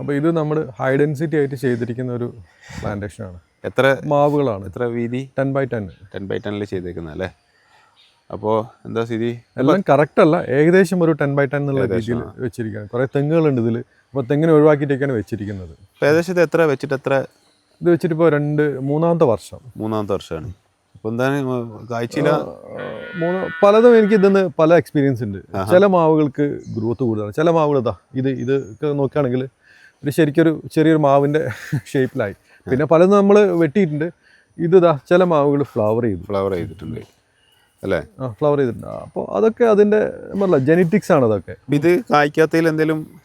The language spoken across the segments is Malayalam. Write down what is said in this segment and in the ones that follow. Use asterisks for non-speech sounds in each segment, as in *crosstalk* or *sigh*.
അപ്പോൾ ഇത് നമ്മൾ ഹൈ ഡെൻസിറ്റി ആയിട്ട് ചെയ്തിരിക്കുന്ന ഒരു പ്ലാന്റേഷൻ ആണ്. എത്ര മാവുകളാണ്. എത്ര വീതി? Ten by ten ten by ടെനിൽ ചെയ്തേക്കുന്നത് അല്ലേ? അപ്പോൾ എന്താ സ്ഥിതി? എല്ലാം കറക്റ്റ് അല്ല. ഏകദേശം ഒരു ടെൻ ബൈ ടെൻ എന്നുള്ള രീതിയിൽ വെച്ചിരിക്കുകയാണ്. കുറേ തെങ്ങുകളുണ്ട് ഇതിൽ അപ്പോൾ തെങ്ങിനെ ഒഴിവാക്കിയിട്ടൊക്കെയാണ് വെച്ചിരിക്കുന്നത്. ഏകദേശം ഇത് എത്ര വെച്ചിട്ട് എത്ര? ഇത് വെച്ചിട്ട് ഇപ്പോൾ രണ്ട് മൂന്നാമത്തെ വർഷം. മൂന്നാമത്തെ വർഷമാണ്. അപ്പോൾ എന്താണ് കാഴ്ചയില? മൂന്ന് പലതും എനിക്ക് ഇതിന്ന് പല എക്സ്പീരിയൻസ് ഉണ്ട്. ചില മാവുകൾക്ക് ഗ്രോത്ത് കൂടുതലാണ്. ചില മാവുകൾ ഇതാ ഇത് ഇത് നോക്കുകയാണെങ്കിൽ ഒരു ശരിക്കൊരു ചെറിയൊരു മാവിന്റെ ഷേപ്പിലായി. പിന്നെ പലതും നമ്മൾ വെട്ടിയിട്ടുണ്ട്. ഇത് ഇതാ ചില മാവുകൾ ഫ്ലവർ ചെയ്തു. ഫ്ലവർ ചെയ്തിട്ടുണ്ട്. അല്ലേ? ആ ഫ്ലവർ ചെയ്തിട്ടുണ്ട്. അപ്പോൾ അതൊക്കെ അതിന്റെ നമ്മളല്ല ജെനറ്റിക്സ് ആണ് അതൊക്കെ. ഇത് കായ്ക്കാത്തതിൽ എന്തെങ്കിലും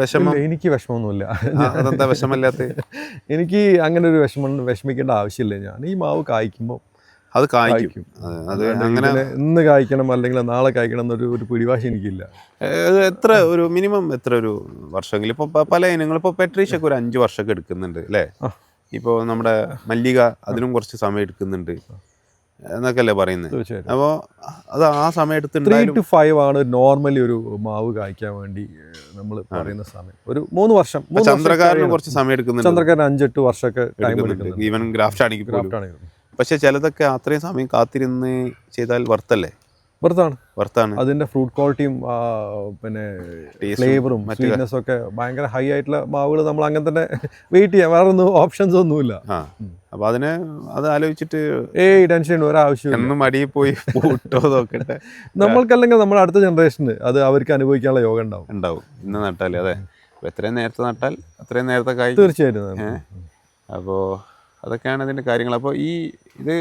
വിഷമം? എനിക്ക് വിഷമമൊന്നുമില്ല. അതെന്താ വിഷമല്ലാത്ത എനിക്ക് അങ്ങനെ ഒരു വിഷമം വിഷമിക്കേണ്ട ആവശ്യമില്ല. ഞാൻ ഈ മാവ് കായ്ക്കുമ്പോൾ അത് കായ്ക്കും. അത് അങ്ങനെ ഇന്ന് കായ്ക്കണം അല്ലെങ്കിൽ നാളെ കായ്ക്കണം എന്നൊരു ഒരു പിടിവാശി എനിക്കില്ല. എത്ര ഒരു മിനിമം എത്ര ഒരു വർഷമെങ്കിലും ഇപ്പോൾ പല ഇനങ്ങൾ ഇപ്പോൾ പെട്രീഷൊക്കെ ഒരു അഞ്ച് വർഷമൊക്കെ എടുക്കുന്നുണ്ട് അല്ലേ. ഇപ്പോൾ നമ്മുടെ മല്ലിക അതിനും കുറച്ച് സമയം എടുക്കുന്നുണ്ട് എന്നൊക്കെയല്ലേ പറയുന്നത് അപ്പോൾ അത് ആ സമയത്ത് ത്രീ ടു ഫൈവ് ആണ് നോർമലി ഒരു മാവ് കായ്ക്കാൻ വേണ്ടി നമ്മൾ പറയുന്ന സമയം. ഒരു മൂന്ന് വർഷം ചന്ദ്രകാരനും. കുറച്ച് സമയം എടുക്കുന്നുണ്ട്. ചന്ദ്രകാരൻ അഞ്ചെട്ട് വർഷമൊക്കെ ഈവൻ ഗ്രാഫ്റ്റ് ആണെങ്കിൽ ഗ്രാഫ്റ്റ് ആണെങ്കിലും പക്ഷെ ചിലതൊക്കെ അത്രയും സമയം കാത്തിരുന്ന് ചെയ്താൽ വർത്തല്ലേ വർത്താണ് വർത്താണ് അതിന്റെ ഫ്രൂട്ട് ക്വാളിറ്റിയും പിന്നെ ഫ്ലേവറും മറ്റേ ഒക്കെ ഭയങ്കര ഹൈ ആയിട്ടുള്ള മാവുകൾ നമ്മൾ അങ്ങനെ തന്നെ വെയിറ്റ് ചെയ്യാം. വേറെ ഒന്നും ഓപ്ഷൻസ് ഒന്നുമില്ല. ആ. അപ്പോൾ അതിനെ അത് ആലോചിച്ചിട്ട് ഏയ് ടെൻഷൻ ഒരാവശ്യം എന്നും മടിയിൽ പോയി പൂട്ടോ നോക്കട്ടെ. *laughs* നമ്മൾക്കല്ലെങ്കിൽ നമ്മുടെ അടുത്ത ജനറേഷന് അത് അവർക്ക് അനുഭവിക്കാനുള്ള യോഗ ഉണ്ടാവും. ഉണ്ടാവും. ഇന്ന് നട്ടാലേ അതെ. എത്രയും നേരത്തെ നട്ടാൽ അത്രയും നേരത്തെ കായ് തീർച്ചയായിട്ടും അപ്പോ അപ്പോൾ അതൊക്കെയാണ് അതിന്റെ കാര്യങ്ങൾ. അപ്പോൾ ഈ ഇത്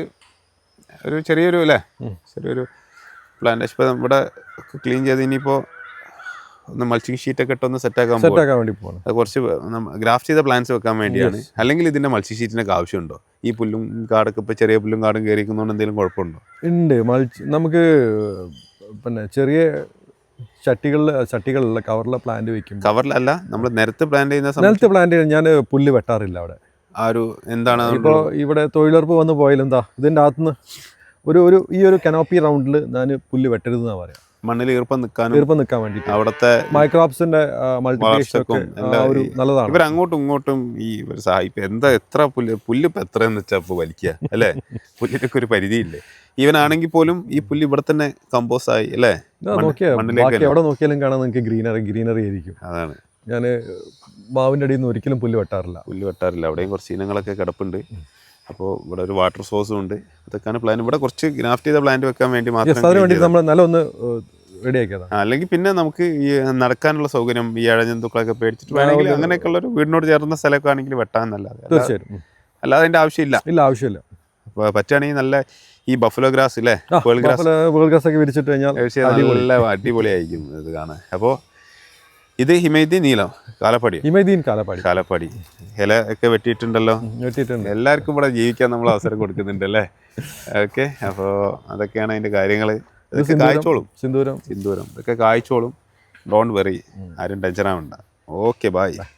ഒരു ചെറിയൊരു അല്ലേ? ചെറിയൊരു പ്ലാന്റേഷൻ ഇപ്പോൾ ഇവിടെ ക്ലീൻ ചെയ്ത് ഇനിയിപ്പോൾ ഒന്ന് മൾച്ചിങ് ഷീറ്റൊക്കെ ഇട്ടൊന്ന് സെറ്റാക്കാൻ സെറ്റാക്കാൻ സെറ്റ് ആക്കാൻ വേണ്ടി പോകണം അത് കുറച്ച് ഗ്രാഫ്റ്റ് ചെയ്ത പ്ലാന്റ്സ് വെക്കാൻ വേണ്ടിയാണ്. അല്ലെങ്കിൽ ഇതിന്റെ മൾച്ചി ഷീറ്റിനൊക്കെ ആവശ്യമുണ്ടോ? ഈ പുല്ലും കാടൊക്കെ ഇപ്പോൾ ചെറിയ പുല്ലും കാടും കയറിക്കുന്നതുകൊണ്ട് എന്തെങ്കിലും കുഴപ്പമുണ്ടോ? ഉണ്ട്. മൾച്ച് നമുക്ക് പിന്നെ ചെറിയ ചട്ടികളിൽ ചട്ടികളിലെ കവറിലെ പ്ലാന്റ് വെക്കും കവറിലല്ല നമ്മൾ നിരത്ത് പ്ലാന്റ് ചെയ്യുന്ന നിലത്ത് പ്ലാന്റ് ഞാൻ പുല്ല് വെട്ടാറില്ല അവിടെ. ആ ഒരു എന്താണ് ഇപ്പോൾ ഇവിടെ തൊഴിലുറപ്പ് വന്ന് പോയാലും എന്താ ഇതിന്റെ അകത്തുനിന്ന് ഒരു ഒരു ഈ ഒരു കനോപ്പി റൗണ്ടിൽ ഞാൻ പുല്ല് വെട്ടരുതെന്നാണ് പറയാം. മണ്ണിൽ ഈർപ്പം നിൽക്കാൻ ഈർപ്പം നിൽക്കാൻ വേണ്ടിയിട്ട്. അവിടുത്തെ മൈക്രോപ്സിന്റെ ഒരു നല്ലതാണ്. ഇവർ അങ്ങോട്ടും ഇങ്ങോട്ടും ഈ ഒരു സഹായിപ്പ് എന്താ എത്ര പുല്ല് പുല്ല് ഇപ്പം എത്രയെന്ന് വെച്ചാൽ ഇപ്പോൾ വലിക്കുക അല്ലേ? *laughs* പുല്ലിനൊക്കെ ഒരു പരിധിയില്ലേ? ഈവനാണെങ്കിൽ പോലും ഈ പുല്ല് ഇവിടെ തന്നെ കമ്പോസ് ആയി അല്ലേ? നോക്കിയാൽ എവിടെ നോക്കിയാലും കാണാൻ നിങ്ങൾക്ക് ഗ്രീനറി ഗ്രീനറി ആയിരിക്കും. അതാണ്. ഞാൻ മാവിന്റെ അടിയിൽ നിന്ന് ഒരിക്കലും പുല്ല് വെട്ടാറില്ല. പുല്ല് വെട്ടാറില്ല. അവിടെയും കുറച്ച് ഇനങ്ങളൊക്കെ കിടപ്പുണ്ട്. അപ്പോൾ ഇവിടെ ഒരു വാട്ടർ സോഴ്സും ഉണ്ട്. അതൊക്കെയാണ് പ്ലാൻ ഇവിടെ കുറച്ച് ഗ്രാഫ്റ്റ് ചെയ്ത പ്ലാന്റ് വെക്കാൻ വേണ്ടി മാത്രം അതിന് വേണ്ടി നമ്മൾ നല്ല ഒന്ന് റെഡിയാക്കിയതാണ് അല്ലെങ്കിൽ പിന്നെ നമുക്ക് ഈ നടക്കാനുള്ള സൗകര്യം ഈ ഇഴജന്തുക്കളൊക്കെ പേടിച്ചിട്ട് വേണമെങ്കിൽ അങ്ങനെയൊക്കെയുള്ള ഒരു വീടിനോട് ചേർന്ന സ്ഥലമൊക്കെ ആണെങ്കിൽ വെട്ടാൻ നല്ലത് അല്ലാതെ- തീർച്ചയായിട്ടും. അല്ലാതെ അതിന്റെ ആവശ്യമില്ല. ഇല്ല ആവശ്യമില്ല. അപ്പോൾ പറ്റുകയാണെങ്കിൽ നല്ല ഈ ബഫലോ ഗ്രാസ് ഇല്ലേ? വേൾഡ് ഗ്രാസ് വേൾഡ് ഗ്രാസ് ഒക്കെ വിരിച്ചിട്ട് കഴിഞ്ഞാൽ നല്ല അടിപൊളിയായിരിക്കും ഇത് കാണാൻ. അപ്പോൾ ഇത് ഹിമൈദീൻ നീലം കാലപ്പാടി. ഹിമൈദീൻ കാലപ്പാടി. കാലപ്പാടി. ഇല ഒക്കെ വെട്ടിയിട്ടുണ്ടല്ലോ. വെട്ടിയിട്ടുണ്ട്. എല്ലാവർക്കും ഇവിടെ ജീവിക്കാൻ നമ്മൾ അവസരം കൊടുക്കുന്നുണ്ട് അല്ലേ ഓക്കെ അപ്പോൾ അതൊക്കെയാണ് അതിന്റെ കാര്യങ്ങൾ ഇതൊക്കെ. കായ്ച്ചോളും. സിന്ദൂരം. സിന്ദൂരം. ഇതൊക്കെ കായ്ച്ചോളും. ഡോണ്ട് വെറി ആരും ടെൻഷൻ ആവണ്ട. Okay bye